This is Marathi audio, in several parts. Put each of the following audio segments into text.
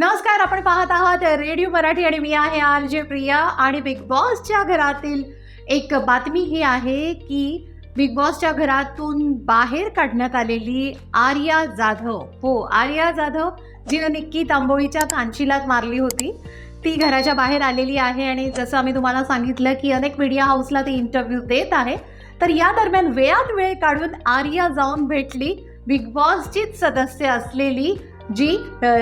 नमस्कार आपण पाहत आहात रेडिओ मराठी आणि मी आहे आर जे प्रिया आणि बिग बॉसच्या घरातील एक बातमी ही आहे की बिग बॉसच्या घरातून बाहेर काढण्यात आलेली आर्या जाधव. हो आर्या जाधव जिने निक्की तांबोळीच्या कांचीलात मारली होती. ती घराच्या बाहेर आलेली आहे आणि जसं आम्ही तुम्हाला सांगितलं की अनेक मीडिया हाऊसला ती इंटरव्ह्यू देत आहे तर या दरम्यान वेळात वेळ काढून आर्या जाऊन भेटली. बिग बॉसचीच सदस्य असलेली जी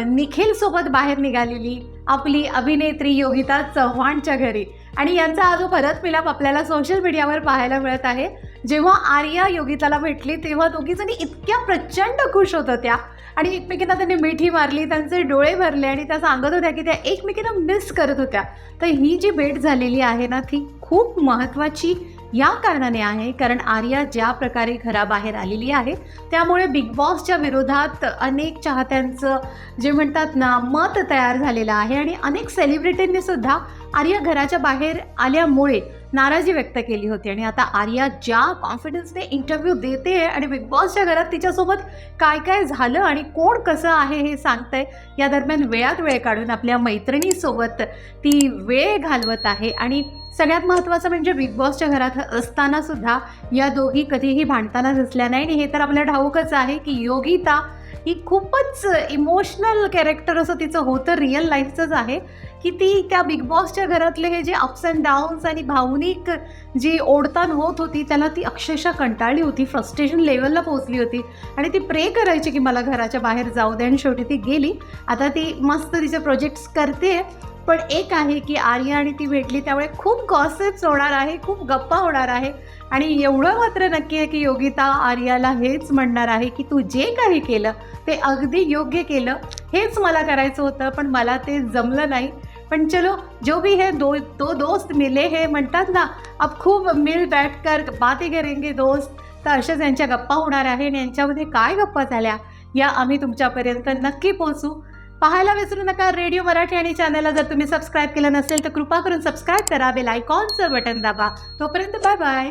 निखिलसोबत बाहेर निघालेली आपली अभिनेत्री योगिता चव्हाणच्या घरी. आणि यांचा हा जो परत मिलाप आपल्याला सोशल मीडियावर पाहायला मिळत आहे जेव्हा आर्या योगिताला भेटली तेव्हा दोघीजणी इतक्या प्रचंड खुश होत होत्या. आणि एकमेकींना त्यांनी मिठी मारली त्यांचे डोळे भरले आणि त्या सांगत होत्या की त्या एकमेकींना मिस करत होत्या. तर ही जी भेट झालेली आहे ना ती खूप महत्त्वाची या कारणाने आहे कारण आर्या ज्या प्रकारे घराबाहेर आलेली आहे त्यामुळे बिग बॉसच्या विरोधात अनेक चाहत्यांचं जे म्हणतात ना मत तयार झालेलं आहे. आणि अनेक सेलिब्रिटींनी सुद्धा आर्या घराच्या बाहेर आल्यामुळे नाराजी व्यक्त केली होती. आणि आता आर्या ज्या कॉन्फिडन्सने इंटरव्ह्यू देते आणि बिग बॉसच्या घरात तिच्यासोबत काय काय झालं आणि कोण कसं आहे हे सांगतंय या दरम्यान वेळात वेळ काढून आपल्या मैत्रिणीसोबत ती वेळ घालवत आहे. आणि सगळ्यात महत्त्वाचं म्हणजे बिग बॉसच्या घरात असताना सुद्धा या दोघी कधीही भांडताना दिसल्या नाही आणि हे तर आपल्या ठाऊकच आहे की योगिता ही खूपच इमोशनल कॅरेक्टर असं तिचं होतं रिअल लाईफचंच आहे की ती त्या बिग बॉसच्या घरातले हे जे अप्स अँड डाऊन्स आणि भावनिक जी ओढताण होत होती त्याला ती अक्षरशः कंटाळली होती फ्रस्ट्रेशन लेवलला पोहोचली होती आणि ती प्रे करायची की मला घराच्या बाहेर जाऊ दे आणि शेवटी ती गेली. आता ती मस्त तिचे प्रोजेक्ट्स करते पण एक आहे की आर्या आणि ती भेटली त्यामुळे खूप गॉसिप्स होणार आहे खूप गप्पा होणार आहे. आणि एवढं मात्र नक्की आहे की योगिता आर्याला हेच म्हणणार आहे की तू जे काही केलं ते अगदी योग्य केलं. हेच मला करायचं होतं पण मला ते जमलं नाही. पण चलो जो भी है दो दो दोस्त मिले हे म्हणतात ना अब खूप मिल बैठकर बातें करेंगे दोस्त. तर अशाच यांच्या गप्पा होणार आहे आणि यांच्यामध्ये काय गप्पा झाल्या या आम्ही तुमच्यापर्यंत नक्की पोहोचू. पाहायला विसरू नका रेडिओ मराठी आणि चॅनलला. जर तुम्ही सबस्क्राईब केलं नसेल तर कृपा करून सबस्क्राईब करा. बेल आयकॉनचं बटन दाबा. तोपर्यंत बाय बाय